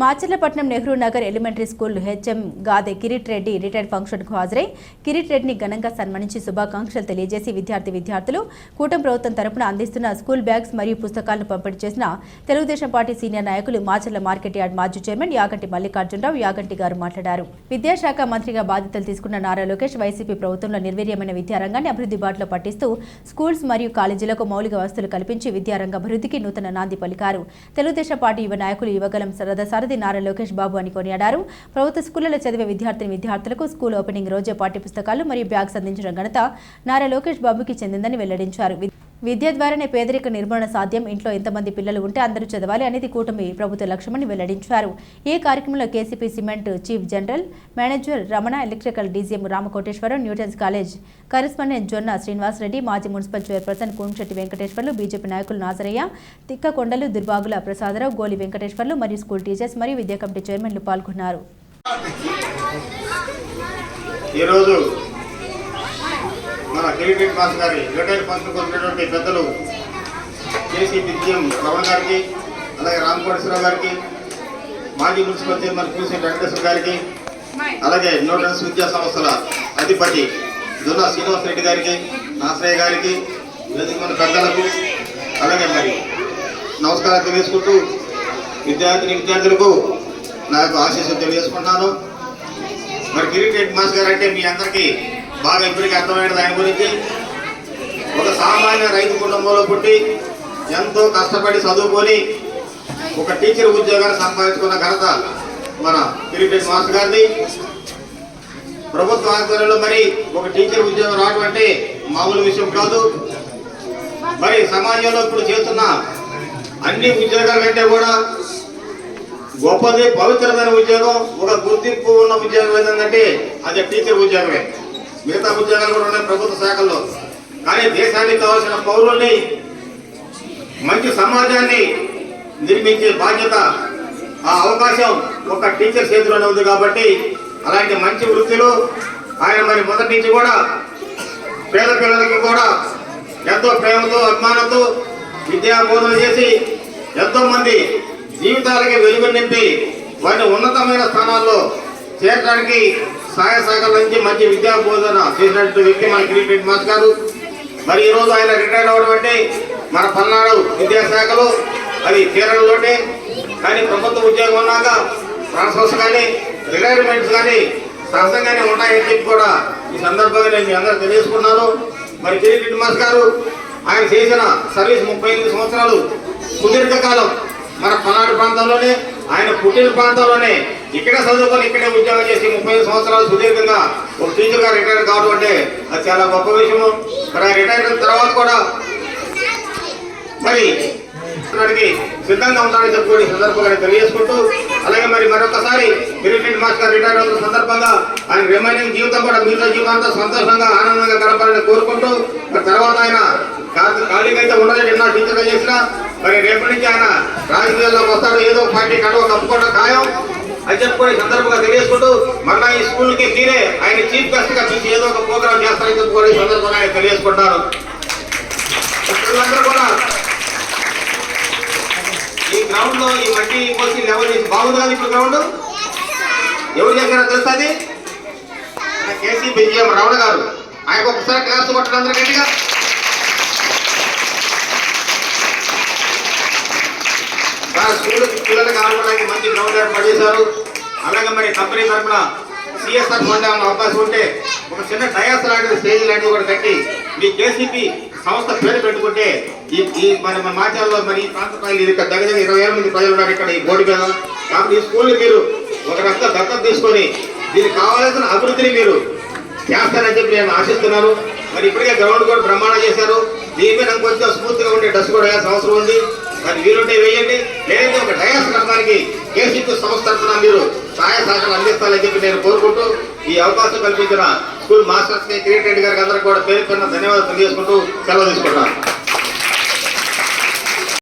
Macharlapatnam Nehru Nagar elementary school HM Gade Kireet Reddy retired ఫంక్షన్కు హాజరై కిరీట్ రెడ్డిని ఘనంగా సన్మానించి శుభాకాంక్షలు తెలియజేసి విద్యార్థి విద్యార్థులు కూటమి ప్రభుత్వం తరపున అందిస్తున్న స్కూల్ బ్యాగ్స్ మరియు పుస్తకాలను పంపిణీ చేసిన తెలుగుదేశం పార్టీ సీనియర్ నాయకులు మాచర్ల మార్కెట్ యార్డ్ మాజీ చైర్మన్ యాగంటి మల్లికార్జునరావు యాగంటి గారు మాట్లాడారు. విద్యాశాఖ మంత్రిగా బాధ్యతలు తీసుకున్న నారా లోకేష్ వైసీపీ ప్రభుత్వంలో నిర్వీర్యమైన విద్యారంగాన్ని అభివృద్ధి బాటలో పట్టిస్తూ స్కూల్స్ మరియు కాలేజీలకు మౌలిక వసతులు కల్పించి విద్యారంగ అభివృద్ధికి నూతన నాంది పలికారు. తెలుగుదేశం పార్టీ యువ నాయకులు యువగలం సరదా సారథి నారా లోకేష్ బాబు అని కొనియాడారు. ప్రభుత్వ స్కూళ్ళలో చదివే విద్యార్థిని విద్యార్థులకు స్కూల్ ఓపెనింగ్ రోజే పాఠ్య పుస్తకాలు మరియు బ్యాగ్స్ అందించిన ఘనత నారా లోకేష్ బాబుకి చెందిందని వెల్లడించారు. విద్య ద్వారానే పేదరిక నిర్మూలన సాధ్యం. ఇంట్లో ఎంతమంది పిల్లలు ఉంటే అందరూ చదవాలి అనేది కూటమి ప్రభుత్వ లక్ష్యమని వెల్లడించారు. ఈ కార్యక్రమంలో KCP cement chief general manager Ramana electrical DGM Ramakoteswaram Newton's college correspondent Jonna Srinivasa Reddy మాజీ municipal chairperson Konsetti Venkateswarlu BJP నాయకులు నాజరయ్య తిక్కకొండలు దుర్బాగుల ప్రసాదరావు గోలి వెంకటేశ్వర్లు మరియు స్కూల్ టీచర్స్ మరియు విద్యా కమిటీ చైర్మన్లు పాల్గొన్నారు. ఈరోజు మన కిరీటెడ్ మాస్ గారి రిటైర్ పంచుకు వచ్చినటువంటి పెద్దలు కేసీ నిత్యం రమణ గారికి అలాగే రామకోటేశ్వరరావు గారికి మాజీ మున్సిపల్ చైర్మన్ కూసి వెంకటేశ్వర గారికి అలాగే న్యూటన్స్ విద్యా సంస్థల అధిపతి దున్నా శ్రీనివాస్ రెడ్డి గారికి నాసరయ్య గారికి వేదిక పెద్దలకు అలాగే మరి నమస్కారం తెలియజేసుకుంటూ విద్యార్థిని విద్యార్థులకు నాకు ఆశీస్సులు తెలియజేసుకుంటున్నాను. మరి కిరీట్ మాస్ గారు అంటే మీ అందరికీ బాగా ఇప్పటికీ అర్థమైన దాని గురించి ఒక సామాన్య రైతు కుటుంబంలో పుట్టి ఎంతో కష్టపడి చదువుకొని ఒక టీచర్ ఉద్యోగాన్ని సంపాదించుకున్న ఘనత మన తిరుపతి మాస్టర్ గారిది. ప్రభుత్వ ఆధ్వర్యంలో మరి ఒక టీచర్ ఉద్యోగం రావడం అంటే మామూలు విషయం కాదు. మరి సమాజంలో ఇప్పుడు చేస్తున్న అన్ని ఉద్యోగాల కంటే కూడా గొప్పది పవిత్రమైన ఉద్యోగం ఒక గుర్తింపు ఉన్న ఉద్యోగం ఏంటంటే అది టీచర్ ఉద్యోగమే. మిగతా ఉద్యోగాలు కూడా ఉన్నాయి ప్రభుత్వ శాఖల్లో. కానీ దేశానికి కావాల్సిన పౌరుల్ని మంచి సమాజాన్ని నిర్మించే బాధ్యత ఆ అవకాశం ఒక టీచర్ చేతిలోనే ఉంది కాబట్టి అలాంటి మంచి వృత్తిలో ఆయన మరి మొదటి నుంచి కూడా పేద పిల్లలకి కూడా ఎంతో ప్రేమతో అభిమానంతో విద్యా బోధన చేసి ఎంతో మంది జీవితాలకి వెలుగు నింపి వారిని ఉన్నతమైన స్థానాల్లో చేరడానికి సహాయ సహకారాల నుంచి మంచి విద్యా బోధన చేసినటువంటి వ్యక్తి మన క్రికెట్ మాస్ గారు. మరి ఈరోజు ఆయన రిటైర్ అవ్వడం అంటే మన పల్నాడు విద్యాశాఖలో అది కేరళలోనే కానీ ప్రభుత్వ ఉద్యోగం ఉన్నాక ట్రాన్స్ఫర్స్ కానీ రిటైర్మెంట్స్ కానీ సహజంగానే ఉంటాయని చెప్పి కూడా ఈ సందర్భంగా నేను మీ అందరూ తెలియజేసుకున్నాను మరి కిరీట్ మాస్ గారు ఆయన చేసిన సర్వీస్ ముప్పై ఎనిమిది సంవత్సరాలు సుదీర్ఘకాలం మన పల్నాడు ప్రాంతంలోనే ఆయన పుట్టిన ప్రాంతంలోనే ఇక్కడే చదువుకొని ఇక్కడే ఉద్యోగం చేసి ముప్పై సంవత్సరాలు సుదీర్ఘంగా ఒక టీచర్గా రిటైర్ కావడం అంటే అది చాలా గొప్ప విషయము. మరి ఆయన రిటైర్ అయిన తర్వాత కూడా మరి సిద్ధంగా ఉంటాడని చెప్పుకొని సందర్భంగా తెలియజేసుకుంటూ అలాగే మరి మరొకసారి కిరీటెడ్ మాస్టర్ రిటైర్ అవుతున్న సందర్భంగా ఆయన రిమైనింగ్ జీవితం కూడా మిగతా జీవితాంతా సంతోషంగా ఆనందంగా గడపాలని కోరుకుంటూ మరి తర్వాత ఆయన ఖాళీగా అయితే ఉండదని నిన్న టీచర్గా చేసినా మరి రేపటి నుంచి ఆయన రాజకీయాల్లోకి వస్తాడు ఏదో పార్టీ కడవ కప్పుకోవడం ఖాయం. అని చెప్పుకొని సందర్భంగా తెలియజేసుకుంటూ మళ్ళా ఈ స్కూల్కి మీరే ఆయన చీఫ్ గెస్ట్గా చూసి ఏదో ఒక ప్రోగ్రామ్ చేస్తారని చెప్పుకొని సందర్భంగా ఆయన తెలియజేసుకుంటారు. కూడా ఈ గ్రౌండ్లో ఈ మట్టి కోసి లెవెల్ బాగుంది కదా ఇప్పుడు గ్రౌండ్ ఎవరు చేశారో తెలుస్తుంది కేసీ బిజిఎం రావణ గారు. ఆయనకు ఒకసారి క్లాస్ కొట్టడం అందరూ గట్టిగా. స్కూల్ పిల్లలకు ఆడుకోవడానికి మంచి గ్రౌండ్ ఏర్పాటు చేశారు అలాగే మరి కంపెనీ తరఫున సిఎస్ఆర్ ఫండ్ ఏమైనా అవకాశం ఉంటే ఒక చిన్న డయాస్ లాంటి స్టేజ్ లాంటివి కూడా కట్టి మీ కేసీపీ సంస్థ పేరు పెట్టుకుంటే ఈ ఈ మన మన మాచాల్లో మరి ఈ ప్రాంత ప్రజలు ఇది ఇక్కడ దగ్గర ఇరవై వేల మంది ప్రజలు ఉన్నారు ఇక్కడ ఈ బోర్డు మీద. కాబట్టి ఈ స్కూల్ని మీరు ఒక రక్త దత్తత తీసుకొని దీనికి కావాల్సిన అభివృద్ధిని మీరు చేస్తారని చెప్పి నేను ఆశిస్తున్నాను. మరి ఇప్పటికే గ్రౌండ్ కూడా బ్రహ్మాండం చేశారు. దీని మీద నాకు కొంచెం స్మూత్గా ఉండే డస్ట్ కూడా వేయాల్సిన అవసరం ఉంది. మరి మీరుంటే వేయండి. లేదంటే ఒక డయాస్ కట్టడానికి కేసీపీ సంస్థ తరఫున మీరు సహాయ సహకారం అందిస్తారని చెప్పి నేను కోరుకుంటూ ఈ అవకాశం కల్పించిన స్కూల్ మాస్టర్స్కి కిరీట్ రెడ్డి గారికి అందరూ కూడా పేరు ధన్యవాదాలు తెలియజేసుకుంటూ సెలవు తీసుకుంటాను